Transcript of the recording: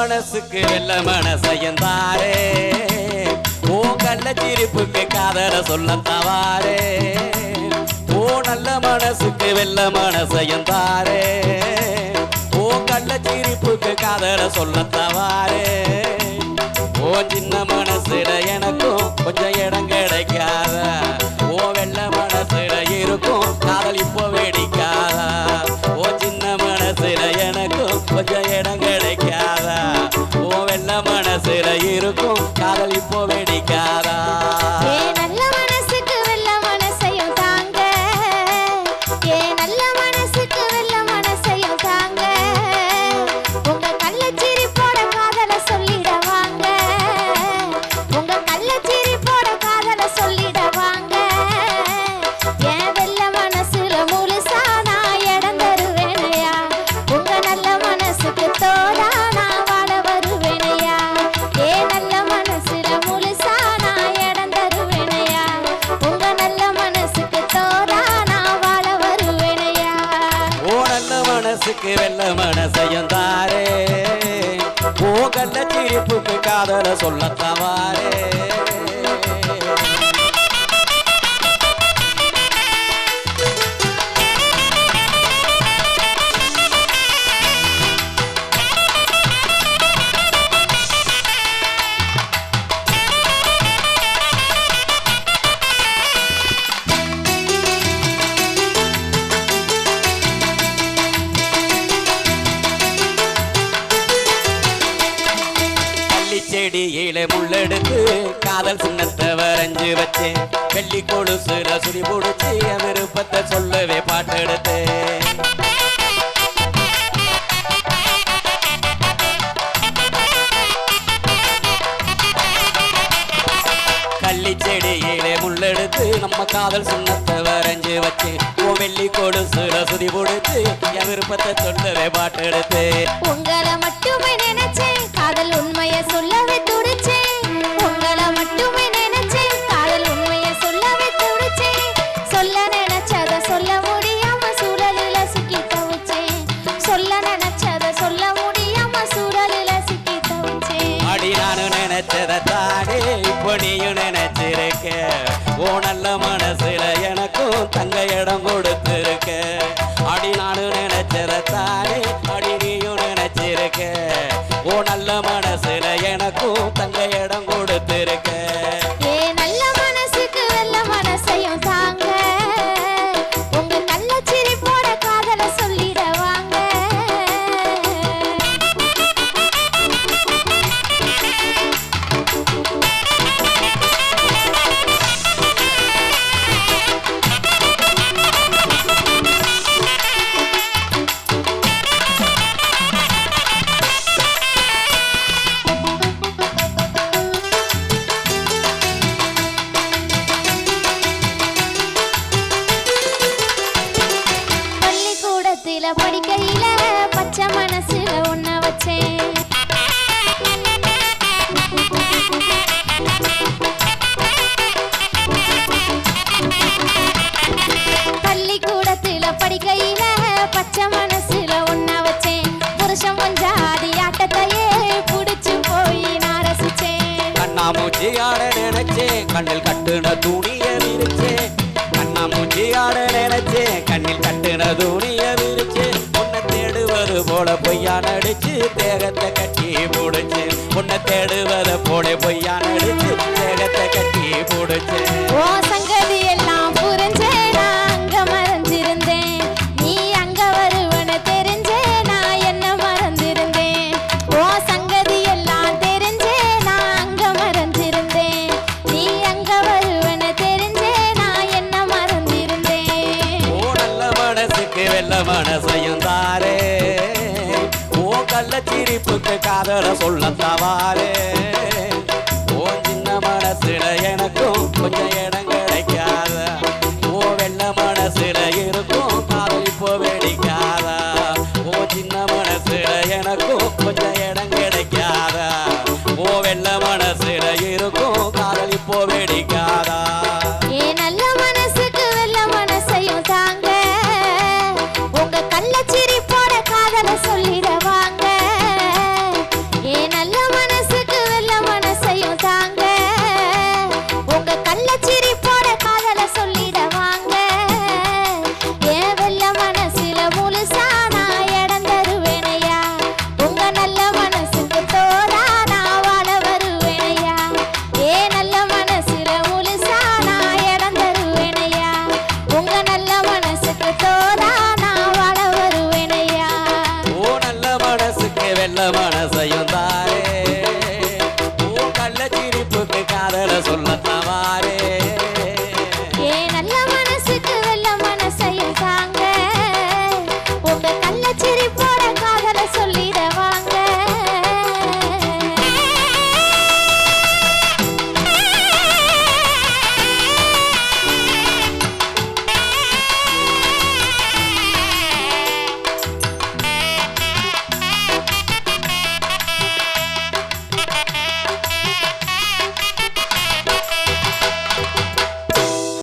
மனசுக்கு வெள்ள மனசையந்தாரே ஓ கள்ள சிரிப்புக்கு காதல சொல்ல தவாரே. ஓ நல்ல மனசுக்கு வெள்ள மனசையந்தாரே ஓ கள்ள சிரிப்புக்கு காதல சொல்ல தவாரே. ஓ சின்ன மனசுல எனக்கும் கொஞ்சம் இடம் கிடைக்காத. ஓ வெள்ள மனசுல இருக்கும் மனசையந்தாரே போகல்ல சிரிப்புக்கு காதல சொல்லத்தவாரே. கையில முள்ளெடுத்து காதல் சின்னத்தை வரைஞ்சு வச்சேன் வெள்ளி கொலுசுல சுடி பிடிச்சி என் விருப்பத்தை சொல்லவே பாட்டெடுத்தேன் கள்ளி செடியிலே முள்ளெடுத்து நம்ம காதல் சுண்ணத்தை வரைஞ்சு வச்சு ஓ வெள்ளி கொடு சுட சுடி என் விருப்பத்தை சொல்லவே பாட்டெடுத்து. உங்களை இடம் மூஞ்சியாட நினைச்சே கண்ணில் கட்டுன துணிய விரிச்சே. கண்ணா மூஞ்சியாட நினைச்சே கண்ணில் கட்டுன துணிய விரிச்சே. உன்னை தேடுவது போல பொய்யா நடிச்சு தேகத்தை கட்டி முடிச்சு. உன்னை தேடுவத போல பொய்யா நடிச்சு கிரிப்புக்கு காதல சொல்ல தவாலே ஓ சின்ன மனசுல எனக்கும் கொஞ்சம் இடம் கிடைக்காத.